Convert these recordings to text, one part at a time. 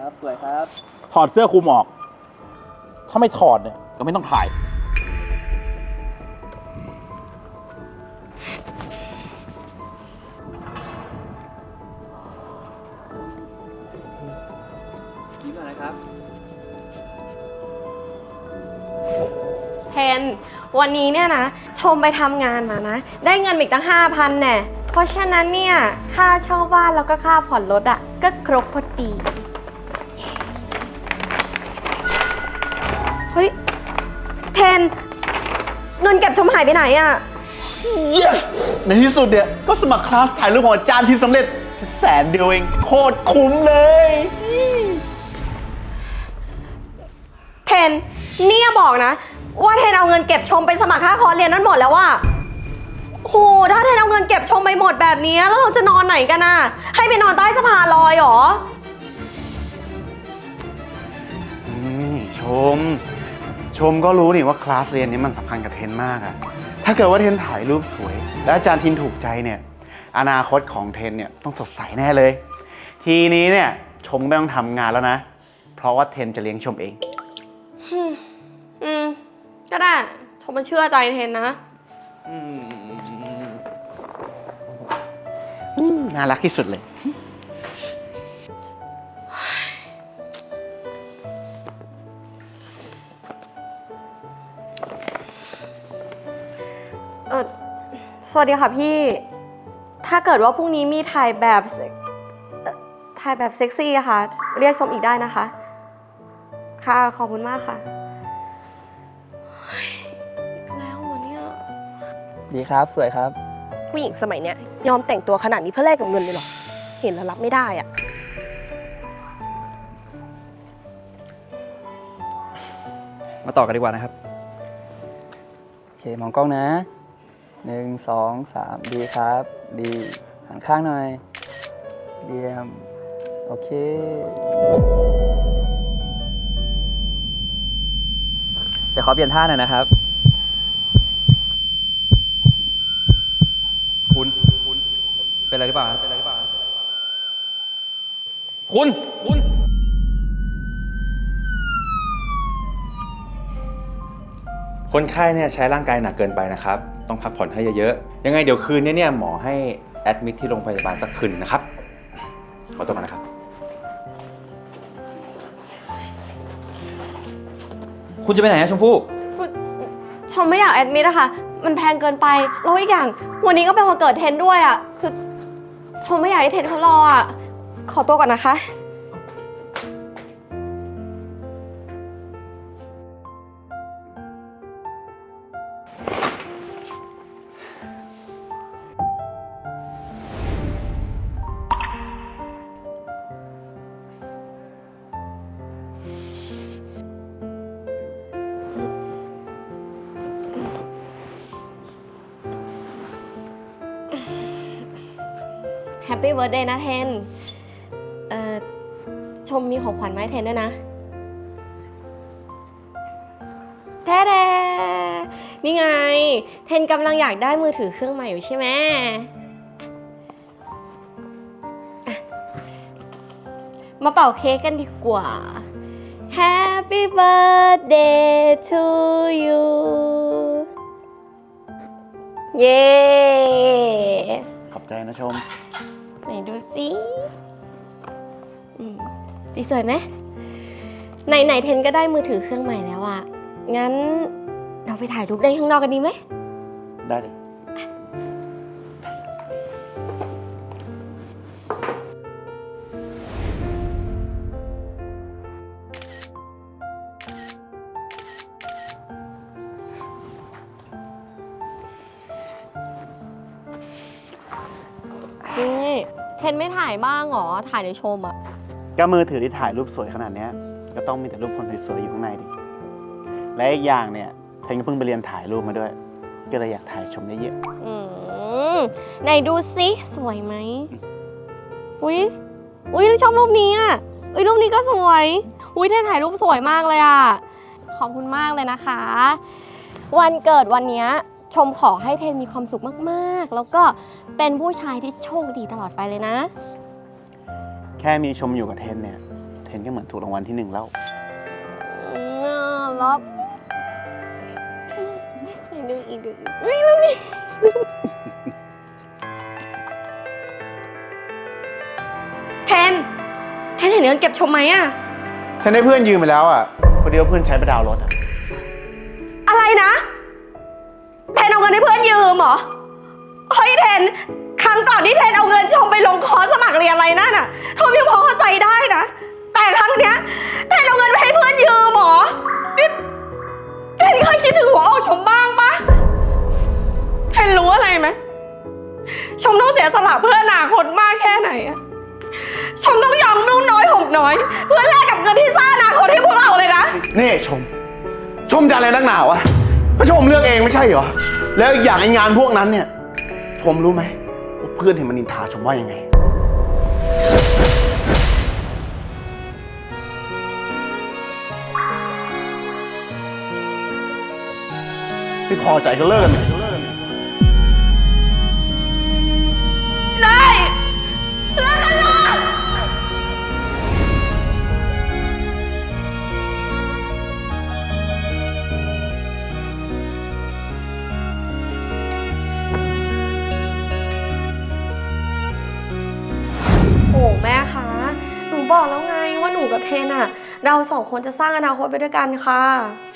ครับ สวยครับ ถอดเสื้อคลุมออก ถ้าไม่ถอดเนี่ย ก็ไม่ต้องถ่าย ยิ้มหน่อยนะครับ เทน วันนี้เนี่ยนะ ชมไปทำงานมานะ ได้เงินอีกตั้งห้าพันแน่เพราะฉะนั้นเนี่ย ค่าเช่าบ้านแล้วก็ค่าผ่อนรถอะ่ะ ก็ครบพอดี เฮ้ย เทน เงินเก็บชมหายไปไหนอะ่ะ yes ในที่สุดเนี่ย ก็สมัครคลาสถ่ายรูปของอาจารย์ทีมสำเร็จแค่แสนเดียวเอง โคตรคุ้มเลย เทน นี่อย่าบอกนะ ว่าเทนเอาเงินเก็บชมไปสมัครค่าคอร์สเรียนนั้นหมดแล้วว่าโหถ้าเทนเอาเงินเก็บชมไปหมดแบบนี้ แล้วเราจะนอนไหนกันน่ะให้ไปนอนใต้สะพานลอยเหรอ อืมชม ชมก็รู้นี่ว่าคลาสเรียนนี้มันสำคัญกับเทนมากอะถ้าเกิดว่าเทนถ่ายรูปสวย และอาจารย์ทินถูกใจเนี่ยอนาคตของเทนเนี่ยต้องสดใสแน่เลย ทีนี้เนี่ยชมไม่ต้องทำงานแล้วนะ เพราะว่าเทนจะเลี้ยงชมเอง อืม ก็ได้ ชมมันเชื่อใจเทนนะอืมอืมน่ารักที่สุดเลย เออสวัสดีค่ะพี่ ถ้าเกิดว่าพรุ่งนี้มีถ่ายแบบเซ็กเอ่อถ่ายแบบเซ็กซี่อะค่ะ เรียกชมอีกได้นะคะ ค่ะ ขอบคุณมากค่ะเฮ้ยอีกแล้วเหรอเนี่ย ดีครับ สวยครับ ผู้หญิงสมัยเนี้ยยอมแต่งตัวขนาดนี้เพื่อแลกกับเงินเลยเหรอ เห็นแล้วรับไม่ได้อะมาต่อกันดีกว่านะครับ โอเค มองกล้องนะ หนึ่งสองสามดีครับ ดีหันข้างหน่อยเยี่ยมโอเค เดี๋ยวขอเปลี่ยนท่าหน่อยนะครับ คุณ คุณ เป็นอะไรหรือเปล่าครับเป็นอะไรหรือเปล่าครับคุณ คุณ คนไข้เนี่ยใช้ร่างกายหนักเกินไปนะครับ ต้องพักผ่อนให้เยอะๆ ยังไงเดี๋ยวคืนนี้เนี่ยหมอให้แอดมิทที่โรงพยาบาลสักคืนนะครับ ขอตัวมานะครับ คุณจะไปไหนอะชมพู่ ชมไม่อยากแอดมิดอะค่ะ มันแพงเกินไป แล้วอีกอย่าง วันนี้ก็เป็นวันเกิดเทนด้วยอะคือ ชมไม่อยากให้เทนเขารออะขอตัวก่อนนะคะ แฮปปี้เบิร์ดเดย์นะเทน เอ่อ ชมมีของขวัญมาให้เทนด้วยนะ แท้แดนี่ไง เทนกำลังอยากได้มือถือเครื่องใหม่อยู่ใช่ไหมอะมาเป่าเค้กกันดีกว่า Happy birthday to you เย้ ขอบใจนะชม สิอืมสีสวยไหมไหนไหนเทนก็ได้มือถือเครื่องใหม่แล้วอะงั้นเราไปถ่ายรูปเล่นข้างนอกกันดีไหมได้เลย เทนไม่ถ่ายบ้างเหรอ ถ่ายในชมอะก็มือถือที่ถ่ายรูปสวยขนาดเนี้ยก็ต้องมีแต่รูปคนสวยๆอยู่ข้างในดิ และอีกอย่างเนี่ยเทนก็เพิ่งไปเรียนถ่ายรูปมาด้วย ก็เลยอยากถ่ายชมเยอะอืมไหนดูสิสวยไหม อุ้ยอุ้ยชอบรูปนี้อะอุ้ยรูปนี้ก็สวย อุ้ยเทนถ่ายรูปสวยมากเลยอะขอบคุณมากเลยนะคะ วันเกิดวันเนี้ย ชมขอให้เทนมีความสุขมากๆ แล้วก็เป็นผู้ชายที่โชคดีตลอดไปเลยนะๆแค่มีชมอยู่กับเทนเนี่ยเทเทนก็เหมือนถูกรางวัลที่หนึ่งแล้วอืมรับดูอีกดูอีกเฮ้ยดูนี่เทนเทนเห็นเงินเก็บชมไหมอะฉันได้เพื่อนยืมไปแล้วอะพอดีว่าเพื่อนใช้ไปดาวน์รถอะอะไรนะเท นเอาเงินให้เพื่อนยืมเหรอเฮ้ยเทน ครั้งก่อนที่เทนเอาเงินชมไปลงคอร์สสมัครเรียนอะไรนั่นน่ะทอมยังพอเข้าใจได้นะ แต่ครั้งเนี้ยเทนเอาเงินไปให้เพื่อนยืมเหรอนี่เทนเคยคิดถึงหัวอกชมบ้างปะเทนรู้อะไรไหมชมต้องเสียสละเพื่ออนาคตมากแค่ไหนอะชมต้องยอมนุ่งน้อยห่มน้อย เพื่อแลกกับเงินที่สร้างอนาคตให้พวกเราเลยนะ นี่ชม ชมจะอะไรนักหนาวะ ก็ชมเลือกเองไม่ใช่เหรอ แล้วอีกอย่างไองานพวกนั้นเนี่ย ชมรู้ไหมว่าเพื่อนเห็นมันนินทาชมว่ายังไง ไม่พอใจก็เลิกกัน บอกแล้วไงว่าหนูกับเทนอะเราสองคนจะสร้างอนาคตไปด้วยกันค่ะ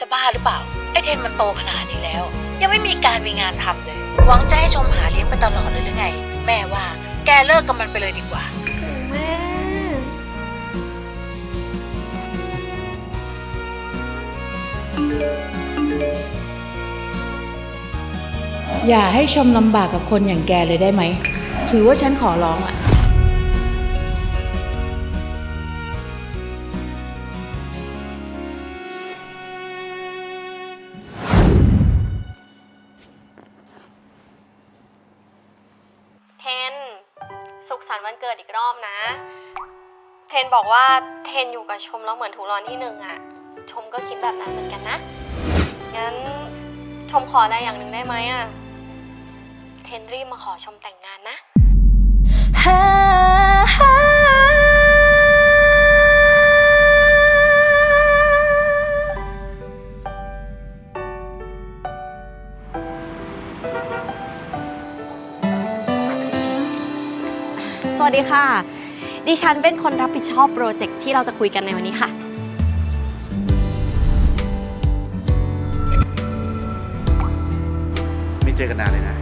จะบ้าหรือเปล่า ไอ้เทนมันโตขนาดนี้แล้ว ยังไม่มีการมีงานทำเลย หวังจะให้ชมหาเลี้ยงไปตลอดเลยหรือไง แม่ว่าแกเลิกกับมันไปเลยดีกว่าแม่อย่าให้ชมลำบากกับคนอย่างแกเลยได้ไหม ถือว่าฉันขอร้องอะ รรค์วันเกิดอีกรอบนะ เทนบอกว่าเทนอยู่กับชมแล้วเหมือนถูกร้อนที่หนึ่งอะชมก็คิดแบบนั้นเหมือนกันนะ งั้นชมขออะไรอย่างหนึ่งได้ไหมอะเทนรีบมาขอชมแต่งงานนะ วัสดีค่ะ ดิฉันเป็นคนรับผิดชอบโปรเจกต์ที่เราจะคุยกันในวันนี้ค่ะ ไม่เจอกันนานเลยนะ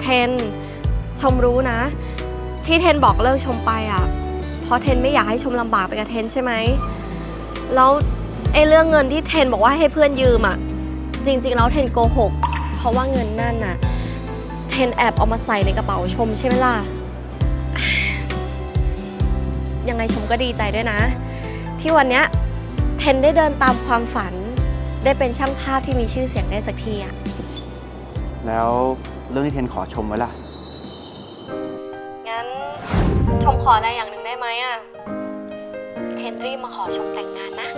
เทน ชมรู้นะ ที่เทนบอกเลิกชมไปอะ เพราะเทนไม่อยากให้ชมลำบากไปกับเทนใช่ไหม แล้ว ไอ้เรื่องเงินที่เทนบอกว่าให้เพื่อนยืมอะจริงๆแล้วเทนโกหก เพราะว่าเงินนั่นน่ะ เทนแอบเอามาใส่ในกระเป๋าชมใช่ไหมล่ะ ยังไงชมก็ดีใจด้วยนะ ที่วันเนี้ยเทนได้เดินตามความฝัน ได้เป็นช่างภาพที่มีชื่อเสียงได้สักทีอะแล้วเรื่องที่เทนขอชมไว้ล่ะ งั้นชมขออะไรอย่างหนึ่งได้ไหมอะเทนรีบมาขอชมแต่งงานนะ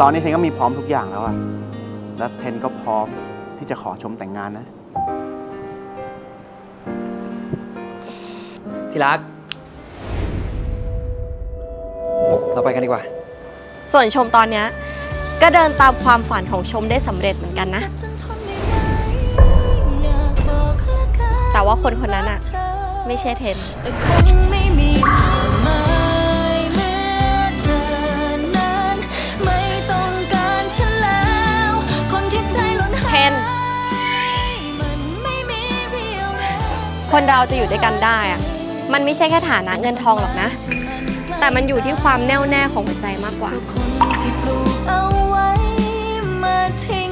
ตอนนี้เทนก็มีพร้อมทุกอย่างแล้วอะและเทนก็พร้อมที่จะขอชมแต่งงานนะ ที่รัก เราไปกันดีกว่า ส่วนชมตอนเนี้ยก็เดินตามความฝันของชมได้สำเร็จเหมือนกันนะ แต่ว่าคนคนนั้นอะไม่ใช่เทน แต่คงไม่มีความ คนเราจะอยู่ด้วยกันได้อะมันไม่ใช่แค่ฐานะเงินทองหรอกนะ แต่มันอยู่ที่ความแน่วแน่ของหัวใจมากกว่า คนที่ปลูกเอาไว้มาทิ้